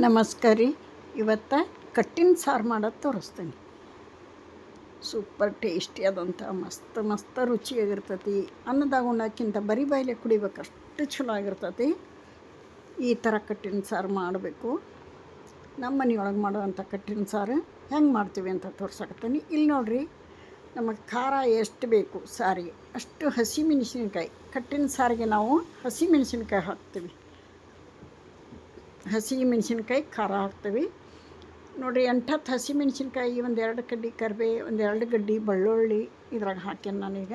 ನಮಸ್ಕಾರ. ರೀ ಇವತ್ತು ಕಟ್ಟಿನ ಸಾರು ಮಾಡೋದು ತೋರಿಸ್ತೀನಿ. ಸೂಪರ್ ಟೇಸ್ಟಿ ಆದಂಥ, ಮಸ್ತ್ ಮಸ್ತ್ ರುಚಿಯಾಗಿರ್ತೈತಿ. ಅನ್ನದಾಗ ಉಣ್ಣಕ್ಕಿಂತ ಬರೀ ಬಾಯಿಲೆ ಕುಡಿಬೇಕು ಅಷ್ಟು ಚಲೋ ಆಗಿರ್ತೈತಿ. ಈ ಥರ ಕಟ್ಟಿನ ಸಾರು ಮಾಡಬೇಕು. ನಮ್ಮ ಮನೆಯೊಳಗೆ ಮಾಡುವಂಥ ಕಟ್ಟಿನ ಸಾರು ಹೆಂಗೆ ಮಾಡ್ತೀವಿ ಅಂತ ತೋರ್ಸಕತ್ತೀನಿ. ಇಲ್ಲಿ ನೋಡಿರಿ, ನಮಗೆ ಖಾರ ಎಷ್ಟು ಬೇಕು ಸಾರಿಗೆ. ಅಷ್ಟು ಹಸಿ ಮೆಣಸಿನ್ಕಾಯಿ. ಕಟ್ಟಿನ ಸಾರಿಗೆ ನಾವು ಹಸಿ ಮೆಣಸಿನ್ಕಾಯಿ ಹಾಕ್ತೀವಿ. ಹಸಿ ಮೆಣಸಿನ್ಕಾಯಿ ಖಾರ ಹಾಕ್ತೀವಿ. ನೋಡಿರಿ ಎಂಟತ್ತು ಹಸಿ ಮೆಣಸಿನ್ಕಾಯಿ ಒಂದೆರಡು ಕಡ್ಡಿ ಕರಿಬೇ ಒಂದೆರಡು ಗಡ್ಡಿ ಬೆಳ್ಳುಳ್ಳಿ ಇದ್ರಾಗ ಹಾಕ್ಯಾನ ನಾನೀಗ.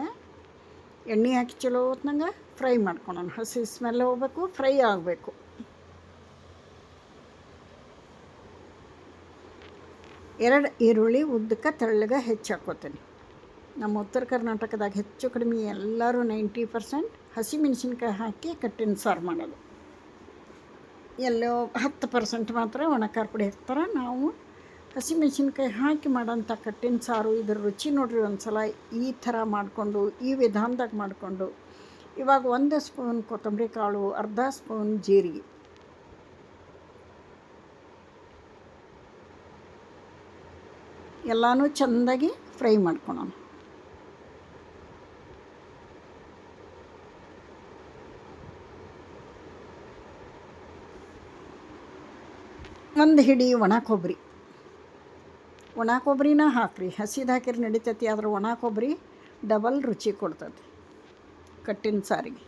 ಎಣ್ಣೆ ಹಾಕಿ ಚಲೋ ಹೊತ್ನಂಗೆ ಫ್ರೈ ಮಾಡ್ಕೊಳೋಣ. ಹಸಿ ಸ್ಮೆಲ್ ಹೋಗ್ಬೇಕು, ಫ್ರೈ ಆಗಬೇಕು. ಎರಡು ಈರುಳ್ಳಿ ಉದ್ದಕ್ಕೆ ತೆಳ್ಳಗೆ ಹೆಚ್ಚು ಹಾಕೋತೀನಿ. ನಮ್ಮ ಉತ್ತರ ಕರ್ನಾಟಕದಾಗ ಹೆಚ್ಚು ಕಡಿಮೆ ಎಲ್ಲರೂ ನೈಂಟಿ ಪರ್ಸೆಂಟ್ ಹಸಿ ಮೆಣಸಿನ್ಕಾಯಿ ಹಾಕಿ ಕಟ್ಟಿನ ಸಾರು ಮಾಡೋದು. ಎಲ್ಲೋ ಹತ್ತು ಪರ್ಸೆಂಟ್ ಮಾತ್ರ ಒಣ ಖಾರ ಪುಡಿ ಹಾಕ್ತಾರೆ. ನಾವು ಹಸಿಮೆಣ್ಸಿನ್ಕಾಯಿ ಹಾಕಿ ಮಾಡೋಂಥ ಕಟ್ಟಿನ ಸಾರು, ಇದ್ರ ರುಚಿ ನೋಡ್ರಿ ಒಂದು ಸಲ ಈ ಥರ ಮಾಡಿಕೊಂಡು, ಈ ವಿಧಾನದಾಗ ಮಾಡಿಕೊಂಡು, ಇವಾಗ ಒಂದು ಸ್ಪೂನ್ ಕೊತ್ತಂಬರಿ ಕಾಳು, ಅರ್ಧ ಸ್ಪೂನ್ ಜೀರಿಗೆ. ಎಲ್ಲನೂ ಚೆಂದಾಗಿ ಫ್ರೈ ಮಾಡ್ಕೊಳೋಣ. ಒಂದು ಹಿಡಿ ಒಣ ಕೊಬ್ಬರಿ ಒಣ ಕೊಬ್ಬರಿನ ಹಾಕ್ರಿ. ಹಸಿದು ಹಾಕಿರಿ ನಡಿತೈತಿ, ಆದ್ರೆ ಒಣ ಕೊಬ್ಬರಿ ಡಬಲ್ ರುಚಿ ಕೊಡ್ತದೆ ಕಟ್ಟಿನ ಸಾರಿಗೆ.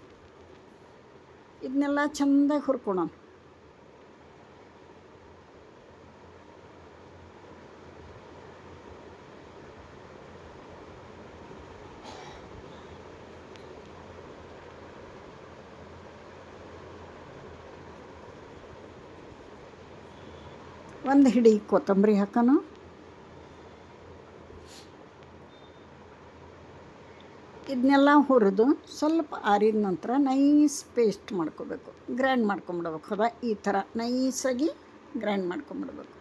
ಇದನ್ನೆಲ್ಲ ಚೆಂದಾಗಿ ಹುರ್ಕೊಳೋಣ. ಒಂದು ಹಿಡಿ ಕೊತ್ತಂಬರಿ ಹಾಕೋಣ ಇದನ್ನೆಲ್ಲ ಹುರಿದು ಸ್ವಲ್ಪ ಆರಿದ ನಂತರ ನೈಸ್ ಪೇಸ್ಟ್ ಮಾಡ್ಕೋಬೇಕು. ಗ್ರೈಂಡ್ ಮಾಡ್ಕೊಂಬಿಡ್ಬೇಕು. ಹೌದಾ? ಈ ಥರ ನೈಸಾಗಿ ಗ್ರೈಂಡ್ ಮಾಡ್ಕೊಂಬಿಡ್ಬೇಕು.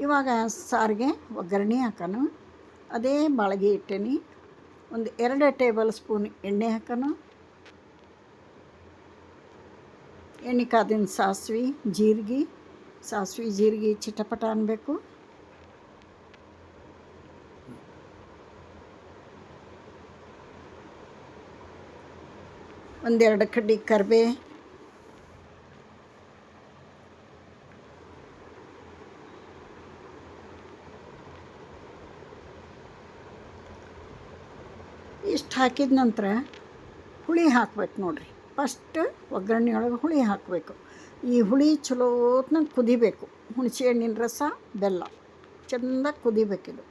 ಇವಾಗ ಸಾರಿಗೆ ಒಗ್ಗರಣೆ ಹಾಕೋಣ ಅದೇ ಬಾಳಿಗೆ ಇಟ್ಟೇನಿ. ಒಂದು ಎರಡು ಟೇಬಲ್ ಸ್ಪೂನ್ ಎಣ್ಣೆ ಹಾಕೋಣ ಎಣ್ಣೆ ಕಾದಿನ ಸಾಸಿವೆ, ಜೀರಿಗೆ ಸಾಸಿವೆ, ಜೀರಿಗೆ ಚಿಟಪಟ ಅನ್ನಬೇಕು ಒಂದೆರಡು ಕಡ್ಡಿ ಕರಿಬೇ. ಇಷ್ಟು ಹಾಕಿದ ನಂತರ ಹುಳಿ ಹಾಕ್ಬೇಕು ನೋಡ್ರಿ. ಫಸ್ಟ್ ಒಗ್ಗರಣೆ ಒಳಗೆ ಹುಳಿ ಹಾಕಬೇಕು. ಈ ಹುಳಿ ಚಲೋ ಹೊತ್ನಾಗ ಕುದಿಬೇಕು. ಹುಣಸೆ ಹಣ್ಣಿನ ರಸ, ಬೆಲ್ಲ. ಚೆಂದ ಕುದಿಬೇಕಿದು.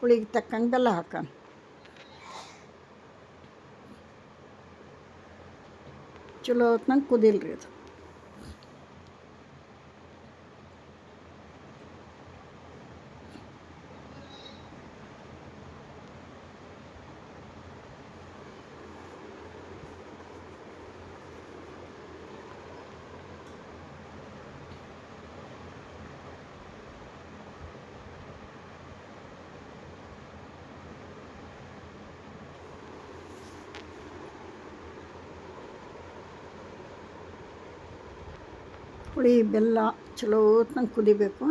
ಹುಳಿಗೆ ತಕ್ಕಂಗೆ ಬೆಲ್ಲ ಹಾಕೋಣ ಚಲೋ ಹೊತ್ನಂಗೆ ಕುದಿಲ್ರಿ ಅದು. ಹುಳಿ ಬೆಲ್ಲ ಚಲೋ ಕುದಿಬೇಕು.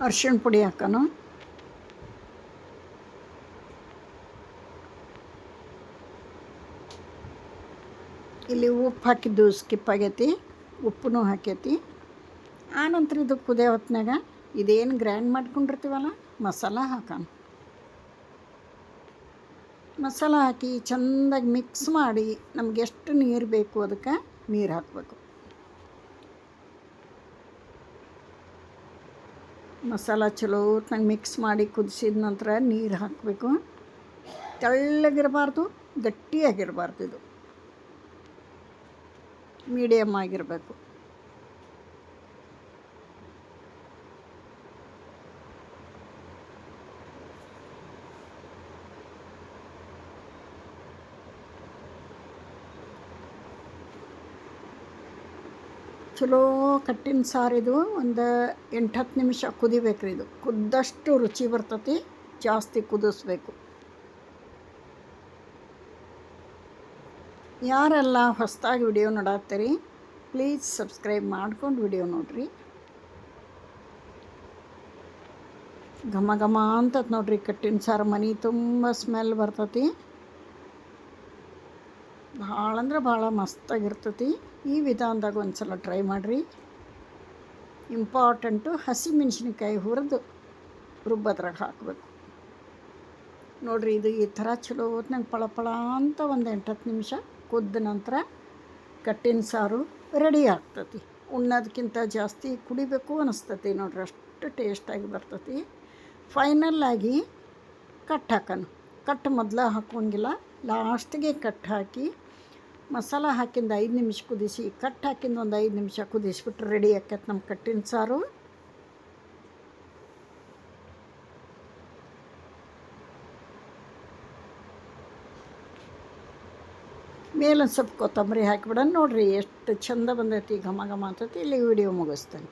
ಅರ್ಶಿಣ ಪುಡಿ ಹಾಕೋಣ ಇಲ್ಲಿ ಉಪ್ಪು ಹಾಕಿದ್ದು ಸ್ಕಿಪ್ ಆಗೈತಿ ಉಪ್ಪು ಹಾಕೈತಿ. ಆನಂತರ ಇದು ಕುದೇ ಹೊತ್ತಿನಾಗ ಇದೇನು ಗ್ರ್ಯಾಂಡ್ ಮಾಡ್ಕೊಂಡಿರ್ತೀವಲ್ಲ, ಮಸಾಲ ಹಾಕೋಣ. ಮಸಾಲ ಹಾಕಿ ಚೆಂದಾಗಿ ಮಿಕ್ಸ್ ಮಾಡಿ ನಮ್ಗೆ ಎಷ್ಟು ನೀರು ಬೇಕು ಅದಕ್ಕೆ ನೀರು ಹಾಕಬೇಕು. ಮಸಾಲ ಚಲೋ ಹೊತ್ನಾಗ ಮಿಕ್ಸ್ ಮಾಡಿ ಕುದಿಸಿದ ನಂತರ ನೀರು ಹಾಕಬೇಕು. ತೆಳ್ಳಗಿರಬಾರ್ದು, ಗಟ್ಟಿಯಾಗಿರಬಾರ್ದು ಇದು. ಮೀಡಿಯಮ್ ಆಗಿರಬೇಕು. ಚಲೋ ಕಟ್ಟಿನ ಸಾರಿದು ಒಂದು ಎಂಟು ಹತ್ತು ನಿಮಿಷ ಕುದಿಬೇಕು ರೀ ಇದು. ಕುದ್ದಷ್ಟು ರುಚಿ ಬರ್ತತಿ. ಜಾಸ್ತಿ ಕುದಿಸ್ಬೇಕು. ಯಾರೆಲ್ಲ ಹೊಸದಾಗಿ ವಿಡಿಯೋ ನೋಡತ್ತೀರಿ ಪ್ಲೀಸ್ ಸಬ್ಸ್ಕ್ರೈಬ್ ಮಾಡ್ಕೊಂಡು ವಿಡಿಯೋ ನೋಡಿರಿ. ಘಮ ಘಮ ಅಂತ ನೋಡ್ರಿ ಕಟ್ಟಿನ ಸಾರು, ಮನೆ ತುಂಬ ಸ್ಮೆಲ್ ಬರ್ತತಿ. ಭಾಳ ಅಂದ್ರೆ ಭಾಳ ಮಸ್ತಾಗಿರ್ತತಿ. ಈ ವಿಧಾನದಾಗ ಒಂದು ಸಲ ಟ್ರೈ ಮಾಡಿರಿ. ಇಂಪಾರ್ಟೆಂಟು ಹಸಿ ಮೆಣಸಿನ್ಕಾಯಿ ಹುರಿದು ರುಬ್ಬದ್ರಾಗ ಹಾಕಬೇಕು. ನೋಡಿರಿ ಇದು ಈ ಥರ ಚಲೋ ಹೊತ್ನಾಗ ಪಳ ಪಳ ಅಂತ ಒಂದು ಎಂಟತ್ತು ನಿಮಿಷ. ಕುದ್ದ ನಂತರ ಕಟ್ಟಿನ ಸಾರು ರೆಡಿ ಆಗ್ತತಿ. ಉಣ್ಣೋದಕ್ಕಿಂತ ಜಾಸ್ತಿ ಕುಡಿಬೇಕು ಅನಿಸ್ತತಿ ನೋಡ್ರಿ, ಅಷ್ಟು ಟೇಸ್ಟಾಗಿ ಬರ್ತತಿ. ಫೈನಲ್ಲಾಗಿ ಕಟ್ ಹಾಕೋಣ ಕಟ್ ಮೊದಲು ಹಾಕೋಂಗಿಲ್ಲ ಲಾಸ್ಟಿಗೆ ಕಟ್ ಹಾಕಿ ಮಸಾಲ ಹಾಕಿಂದ ಐದು ನಿಮಿಷ ಕುದಿಸಿ ಕಟ್ ಹಾಕಿಂದ ಒಂದು ಐದು ನಿಮಿಷ ಕುದಿಸ್ಬಿಟ್ರೆ ರೆಡಿ ಆಕೈತೆ ನಮ್ಮ ಕಟ್ಟಿನ ಸಾರು. ಮೇಲೊಂದು ಸ್ವಲ್ಪ ಕೊತ್ತಂಬರಿ ಹಾಕಿಬಿಡೋಣ ನೋಡಿರಿ ಎಷ್ಟು ಚಂದ ಬಂದೈತಿ ಘಮ ಘಮ ಅಂತೈತಿ. ಇಲ್ಲಿ ವಿಡಿಯೋ ಮುಗಿಸ್ತೇನೆ.